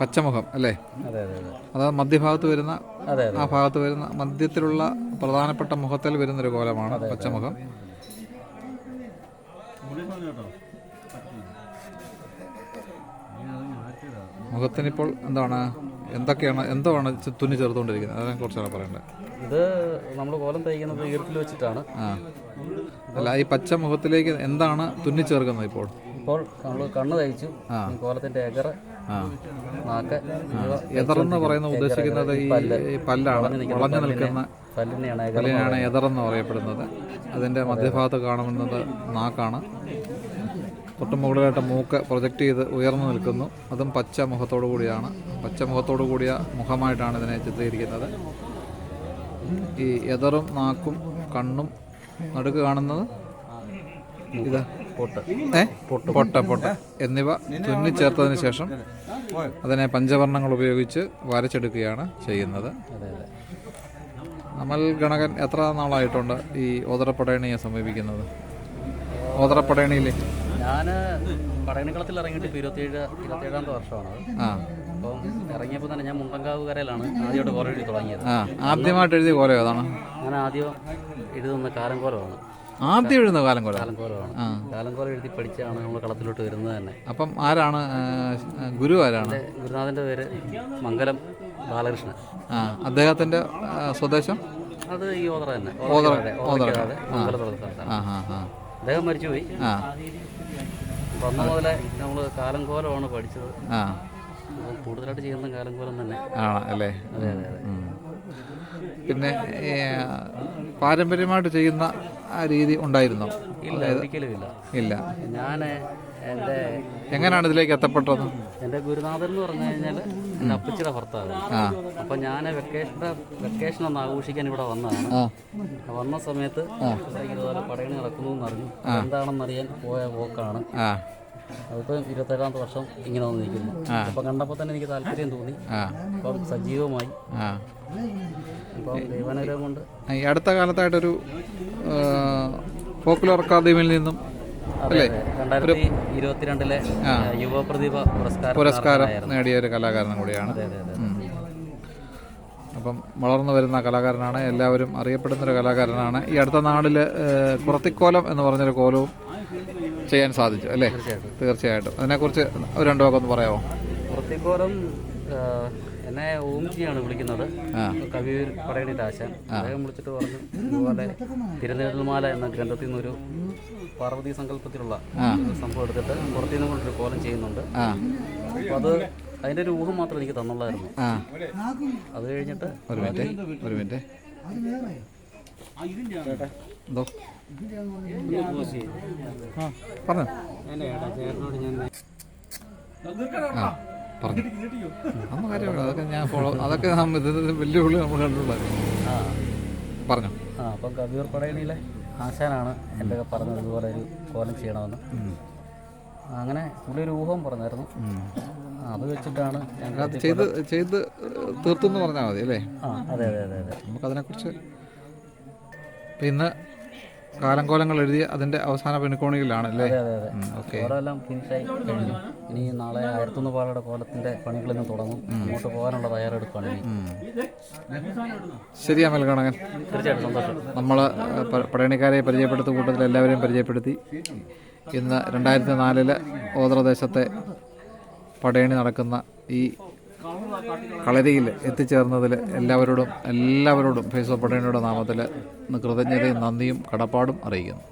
പച്ചമുഖം അല്ലേ? അതായത് അതെ അതെ. അത് മധ്യഭാഗത്ത് വരുന്ന ആ ഭാഗത്ത് വരുന്ന മധ്യത്തിലുള്ള പ്രധാനപ്പെട്ട മുഖത്തിൽ വരുന്നൊരു കോലമാണ് പച്ചമുഖം. മുഖത്തിനിപ്പോൾ എന്താണ്? എന്തൊക്കെയാണ് എന്താണ് തുന്നി ചേർത്തുകൊണ്ടിരിക്കുന്നത്? അതിനെ കുറിച്ചാണ് പറയേണ്ടത്. ഇത് നമ്മൾ കോലം തയ്ക്കുന്നത് ഈർക്കിൽ വെച്ചിട്ടാണ്. ആ. അല്ല ഈ പച്ച മുഖത്തിലേക്ക് എന്താണ് തുന്നി ചേർക്കുന്നത് ഇപ്പോൾ? ഇപ്പോൾ നമ്മൾ കണ്ണ് തയ്ച്ചു കോലത്തിന്റെ എകർ നാക്ക് എതറെന്ന് പറയുന്ന ഉദ്ദേശിക്കുന്നത് ഈ പല്ലാണ് വളഞ്ഞു നിൽക്കുന്ന പല്ലിനെയാണ് എതറെന്ന് പറയപ്പെടുന്നത്. അതിന്റെ മധ്യഭാഗത്ത് കാണുന്നത് നാക്കാണ്. തൊട്ട് മുകളിലായിട്ട് മൂക്ക് പ്രൊജക്റ്റ് ചെയ്ത് ഉയർന്നു നിൽക്കുന്നു. അതും പച്ച മുഖത്തോടു കൂടിയാണ്. പച്ച മുഖത്തോടു കൂടിയ മുഖമായിട്ടാണ് ഇതിനെ ചിത്രീകരിക്കുന്നത്. ഈ എതറും നാക്കും കണ്ണും നടുക്ക് കാണുന്നത് ഇത് പൊട്ട്. പൊട്ട. പൊട്ട എന്നിവ തുന്നിച്ചേർത്തതിന് ശേഷം അതിനെ പഞ്ചവർണങ്ങൾ ഉപയോഗിച്ച് വരച്ചെടുക്കുകയാണ് ചെയ്യുന്നത്. അമൽ ഗണകൻ എത്ര നാളായിട്ടുണ്ട് ഈ ഓതറപ്പടയണിയെ സമീപിക്കുന്നത്? ഓതറപ്പടയണിയിൽ ഞാൻ പടയണിക്കളത്തിൽ ഇറങ്ങിയിട്ട് ഇപ്പോൾ ഇരുപത്തിയേഴ് ഇരുപത്തിയേഴാമത്തെ വർഷമാണ്. ആ. അപ്പം ഇറങ്ങിയപ്പോൾ തന്നെ ഞാൻ മുണ്ടങ്കാവ് കരയിലാണ് ആദ്യമായിട്ട് കോലം എഴുതി തുടങ്ങിയത്. ആ. ആദ്യമായിട്ട് എഴുതിയ കോലം ഏതാണ്? ഞാൻ ആദ്യം എഴുതുന്ന കാലംകോലമാണ്. ആദ്യം എഴുതുന്ന കാലം കോലം കാലംകോലമാണ്. ആ. കാലംകോലം എഴുതി പഠിച്ചാണ് നമ്മൾ കളത്തിലോട്ട് വരുന്നത് തന്നെ. അപ്പം ആരാണ് ആ, ഗുരു ആരാണ്? എന്റെ ഗുരുനാഥന്റെ പേര് മംഗലം ബാലകൃഷ്ണൻ. ആ. അദ്ദേഹത്തിന്റെ ആ, സ്വദേശം? അത് ഈ ഓതറ തന്നെ. ഓതറ, ഓതറ. മംഗലത്തുള്ള സ്ഥലത്താണ് ആ. ആ ആ അദ്ദേഹം മരിച്ചുപോയി. ആ. മുതലേ നമ്മൾ കാലംകോലമാണ് പഠിച്ചത്. ആ. കൂടുതലായിട്ട് ചെയ്യുന്ന കാലംകോലം തന്നെ. ആണ് അല്ലേ? അതെ അതെ അതെ. പിന്നെ ഈ, പാരമ്പര്യമായിട്ട് ചെയ്യുന്ന ആ രീതി ഉണ്ടായിരുന്നോ? ഇല്ല ഒരിക്കലും ഇല്ല. ഇല്ല. ഞാൻ എന്റെ എങ്ങനെയാണ് ഇതിലേക്ക് എത്തപ്പെട്ടത്? എന്റെ ഗുരുനാഥൻ എന്ന് പറഞ്ഞു കഴിഞ്ഞാൽ എന്റെ അപ്പച്ചിയുടെ ഭർത്താവ്. അപ്പൊ ഞാൻ വെക്കേഷന്റെ വെക്കേഷൻ ഒന്ന് ആഘോഷിക്കാൻ ഇവിടെ വന്നതാണ്. വന്ന സമയത്ത് ഇതുപോലെ പടയണി നടക്കുന്നു എന്നറിഞ്ഞു എന്താണെന്നറിയാൻ പോയ പോക്കാണ് അതിപ്പോ ഇരുപത്തേഴാമത്തെ വർഷം ഇങ്ങനെ വന്ന് നിൽക്കുന്നു. കണ്ടപ്പോ തന്നെ എനിക്ക് താല്പര്യം തോന്നി. അപ്പം സജീവമായി. ആ. ഇപ്പം ദൈവാനുഗ്രഹം കൊണ്ട് ഈ അടുത്ത കാലത്തായിട്ടൊരു പോപ്പുലർ അക്കാദമിയിൽ നിന്നും അതെ രണ്ടായിരത്തി ഇരുപത്തിരണ്ടിലെ യുവപ്രതിഭ പുരസ്കാരം പുരസ്കാരം നേടിയ ഒരു കലാകാരനും കൂടിയാണ്. അപ്പം വളർന്നു വരുന്ന കലാകാരനാണ് എല്ലാവരും അറിയപ്പെടുന്ന ഒരു കലാകാരനാണ്. ഈ അടുത്ത നാളിൽ കുറത്തിക്കോലം എന്ന് പറഞ്ഞൊരു കോലവും ചെയ്യാൻ സാധിച്ചു അല്ലേ? തീർച്ചയായിട്ടും. അതിനെക്കുറിച്ച് ഒരു രണ്ടു വാക്കൊന്ന് പറയാമോ? വൃത്തിക്കോലം എന്നെ ഓംജിയാണ് വിളിക്കുന്നത്. കവി കവിയൂർ പടയണി ദാശൻ അദ്ദേഹം വിളിച്ചിട്ട് പറഞ്ഞു ഇതുപോലെ തിരുനെൽമാല എന്ന ഗ്രന്ഥത്തിൽ നിന്നൊരു പാർവതി സങ്കല്പത്തിലുള്ള ഒരു സംഭവം എടുത്തിട്ട് പുറത്തു നിന്ന് കൊണ്ടൊരു കോലം ചെയ്യുന്നുണ്ട്. അപ്പോൾ അത് അതിന്റെ ഒരു ഊഹം മാത്രം എനിക്ക് തന്നുള്ളായിരുന്നു അത് കഴിഞ്ഞിട്ട് ഒരു മിനിറ്റ് ഒരു മിനിറ്റ്. എന്തോ? പറഞ്ഞു. ആ. പറഞ്ഞു. അന്ന് കാര്യമാണ്? അതൊക്കെ ഞാൻ ഫോളോ അതൊക്കെ നമ്മ- ഇത് ഇത് വെല്ലുവിളി നമ്മൾ കണ്ടിട്ടുള്ളായിരുന്നു ആ. പറഞ്ഞു. ആ അപ്പം കവിയൂർ പടയണിയിലെ ആശാനാണ് എന്റെ പറഞ്ഞത് ഇതുപോലെ ഒരു കോലം ചെയ്യണമെന്ന്. അങ്ങനെ പുള്ളി ഒരു ഊഹം പറഞ്ഞായിരുന്നു. ആ, അത് വെച്ചിട്ടാണ് ഞാൻ അത് ചെയ്ത് ചെയ്ത് തീർത്തു എന്ന് പറഞ്ഞാൽ മതി അല്ലേ? ആ അതെ അതെ അതെ അതെ. നമുക്കതിനെക്കുറിച്ച് ഇപ്പം ഇന്ന് കാലം കോലങ്ങൾ എഴുതി അതിന്റെ അവസാന പെണ്ണിക്കോണിയിലാണ് അല്ലേ? ഫിനിഷായി കഴിഞ്ഞു. ഇനി നാളെ ആയിരത്തൊന്ന് പാലയുടെ കോലത്തിന്റെ പണികൾ ഇന്ന് തുടങ്ങും. അങ്ങോട്ട് പോകാനുള്ള തയ്യാറെടുപ്പാണ് ഇനി. ശരി അമൽ ഗണകൻ തീർച്ചയായിട്ടും സന്തോഷം. നമ്മൾ പടയണിക്കാരെ പരിചയപ്പെടുത്തുന്ന കൂട്ടത്തിൽ എല്ലാവരെയും പരിചയപ്പെടുത്തി. ഇന്ന് രണ്ടായിരത്തി നാലിൽ ഓതറദേശത്തെ പടയണി നടക്കുന്ന ഈ കളരിയിൽ എത്തിച്ചേർന്നതിൽ എല്ലാവരോടും എല്ലാവരോടും ഫേസ്ബുക്ക് പടയണിയുടെ നാമത്തിൽ കൃതജ്ഞതയും നന്ദിയും കടപ്പാടും അറിയിക്കുന്നു.